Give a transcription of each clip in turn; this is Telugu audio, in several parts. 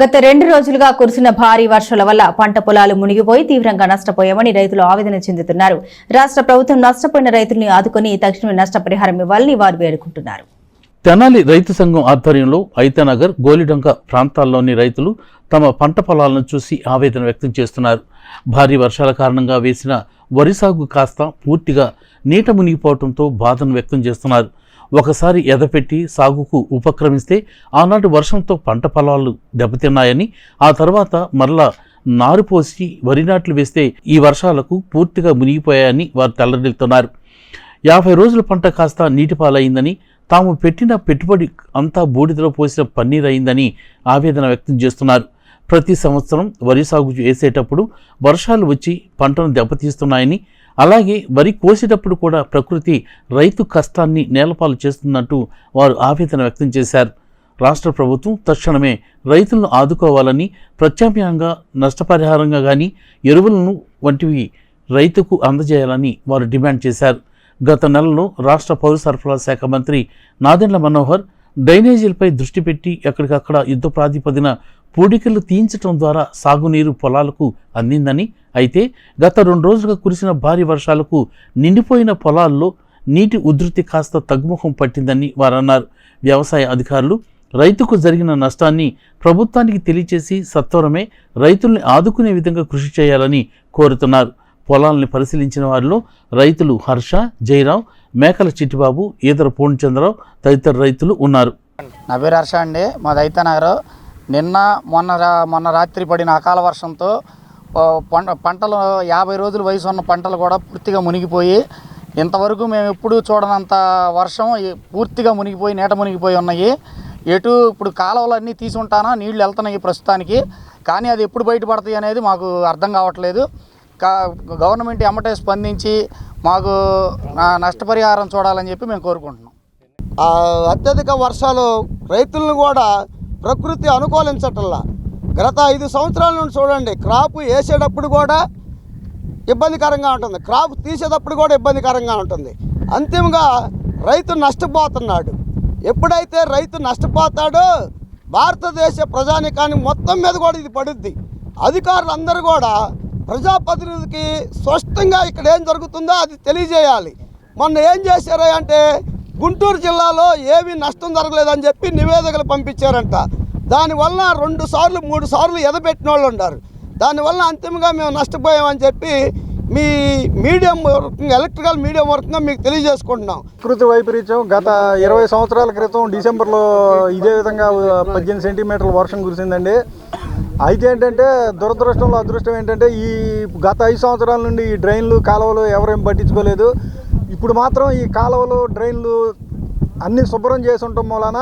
గత రెండు రోజులుగా కురిసిన భారీ వర్షాల వల్ల పంట పొలాలు మునిగిపోయి తీవ్రంగా నష్టపోయామని రైతులు ఆవేదన చెందుతున్నారు. రాష్ట్ర ప్రభుత్వం నష్టపోయిన రైతుల్ని ఆదుకుని తక్షణమే నష్టపరిహారం ఇవ్వాలని వారు వేడుకుంటున్నారు. తెనాలి రైతు సంఘం ఆధ్వర్యంలో ఐతనగర్ గోలిడొంక ప్రాంతాల్లోని రైతులు తమ పంట పొలాలను చూసి ఆవేదన వ్యక్తం చేస్తున్నారు. భారీ వర్షాల కారణంగా వేసిన వరి సాగు కాస్త పూర్తిగా నీట మునిగిపోవడంతో బాధను వ్యక్తం చేస్తున్నారు. ఒకసారి ఎదపెట్టి సాగుకు ఉపక్రమిస్తే ఆనాటి వర్షంతో పంట పొలాలు దెబ్బతిన్నాయని ఆ తర్వాత మరలా నారు పోసి వరి నాట్లు వేస్తే ఈ వర్షాలకు పూర్తిగా మునిగిపోయాయని వారు తెల్లడిల్లుతున్నారు యాభై రోజుల పంట కాస్త నీటిపాలైందని తాము పెట్టిన పెట్టుబడి అంతా బూడిదలో పోసిన పన్నీర్ అయిందని ఆవేదన వ్యక్తం చేస్తున్నారు. ప్రతి సంవత్సరం వరి సాగు చేసేటప్పుడు వర్షాలు వచ్చి పంటను దెబ్బతీస్తున్నాయని అలాగే వరి కోసేటప్పుడు కూడా ప్రకృతి రైతు కష్టాన్ని నేలపాలు చేస్తున్నట్టు వారు ఆవేదన వ్యక్తం చేశారు. రాష్ట్ర ప్రభుత్వం తక్షణమే రైతులను ఆదుకోవాలని ప్రత్యామ్నాయంగా నష్టపరిహారంగా కానీ ఎరువులను వంటివి రైతుకు అందజేయాలని వారు డిమాండ్ చేశారు. గత నెలలో రాష్ట్ర పౌర సరఫరాల శాఖ మంత్రి నాదెండ్ల మనోహర్ డ్రైనేజీలపై దృష్టి పెట్టి ఎక్కడికక్కడ యుద్ధ ప్రాతిపదిన పూడికలు తీయించటం ద్వారా సాగునీరు పొలాలకు అందిందని. అయితే గత రెండు రోజులుగా కురిసిన భారీ వర్షాలకు నిండిపోయిన పొలాల్లో నీటి ఉధృతి కాస్త తగ్గుముఖం పట్టిందని వారు అన్నారు వ్యవసాయ అధికారులు రైతుకు జరిగిన నష్టాన్ని ప్రభుత్వానికి తెలియచేసి సత్వరమే రైతుల్ని ఆదుకునే విధంగా కృషి చేయాలని కోరుతున్నారు. పొలాల్ని పరిశీలించిన వారిలో రైతులు హర్ష జయరావు మేకల చిట్టిబాబు ఈదర పూర్ణచంద్రరావు తదితర రైతులు ఉన్నారు. నా పేరు హర్ష అండి. మాది అయితనగర్ నిన్న మొన్న రా- మొన్న రాత్రి పడిన అకాల వర్షంతో పంట పంటలు యాభై రోజుల వయసు ఉన్న పంటలు కూడా పూర్తిగా మునిగిపోయి ఇంతవరకు మేము ఎప్పుడూ చూడనంత వర్షం పూర్తిగా మునిగిపోయి నీట మునిగిపోయి ఉన్నాయి. ఎటు ఇప్పుడు కాలువలు అన్నీ తీసి ఉంటానా నీళ్ళు వెళ్తున్నాయి ప్రస్తుతానికి. కానీ అది ఎప్పుడు బయటపడతాయి అనేది మాకు అర్థం కావట్లేదు. కా గవర్నమెంట్ ఎమ్మటే స్పందించి మాకు నా- నష్టపరిహారం చూడాలని చెప్పి మేము కోరుకుంటున్నాం. అత్యధిక వర్షాలు రైతులను కూడా ప్రకృతి అనుకూలించటంలా. గత ఐదు సంవత్సరాల నుండి చూడండి క్రాప్ వేసేటప్పుడు కూడా ఇబ్బందికరంగా ఉంటుంది. క్రాప్ తీసేటప్పుడు కూడా ఇబ్బందికరంగా ఉంటుంది. అంతిమంగా రైతు నష్టపోతున్నాడు. ఎప్పుడైతే రైతు నష్టపోతాడో భారతదేశ ప్రజానికానికి మొత్తం మీద కూడా ఇది పడుద్ది. అధికారులందరూ కూడా ప్రజాప్రతినిధికి స్పష్టంగా ఇక్కడ ఏం జరుగుతుందో అది తెలియజేయాలి. మొన్న ఏం చేశారు అంటే గుంటూరు జిల్లాలో ఏమీ నష్టం జరగలేదని చెప్పి నివేదికలు పంపించారంట. దానివల్ల రెండు సార్లు మూడు సార్లు ఎదపెట్టిన వాళ్ళు ఉన్నారు దానివల్ల అంతిమంగా మేము నష్టపోయామని చెప్పి మీ మీడియం వర్కింగ్ ఎలక్ట్రికల్ మీడియం వర్క్గా మీకు తెలియజేసుకుంటున్నాం. ప్రకృతి వైపరీత్యం గత ఇరవై సంవత్సరాల క్రితం డిసెంబర్లో ఇదే విధంగా పద్దెనిమిది సెంటీమీటర్ల వర్షం కురిసిందండి. అయితే ఏంటంటే దురదృష్టంలో అదృష్టం ఏంటంటే ఈ గత ఐదు సంవత్సరాల నుండి ఈ డ్రైన్లు కాలువలు ఎవరేం పట్టించుకోలేదు. ఇప్పుడు మాత్రం ఈ కాలువలు డ్రైన్లు అన్నీ శుభ్రం చేసి ఉండటం మూలన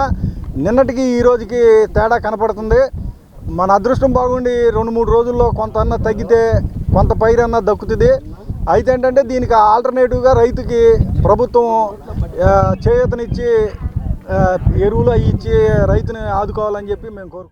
నిన్నటికి ఈ రోజుకి తేడా కనపడుతుంది. మన అదృష్టం బాగుండి రెండు మూడు రోజుల్లో కొంత అన్న తగ్గితే కొంత పైరన్నా దక్కుతుంది. అయితే ఏంటంటే దీనికి ఆల్టర్నేటివ్గా రైతుకి ప్రభుత్వం చేయూతనిచ్చి ఎరువులు ఇచ్చి రైతుని ఆదుకోవాలని చెప్పి మేము కోరుకుంటున్నాం.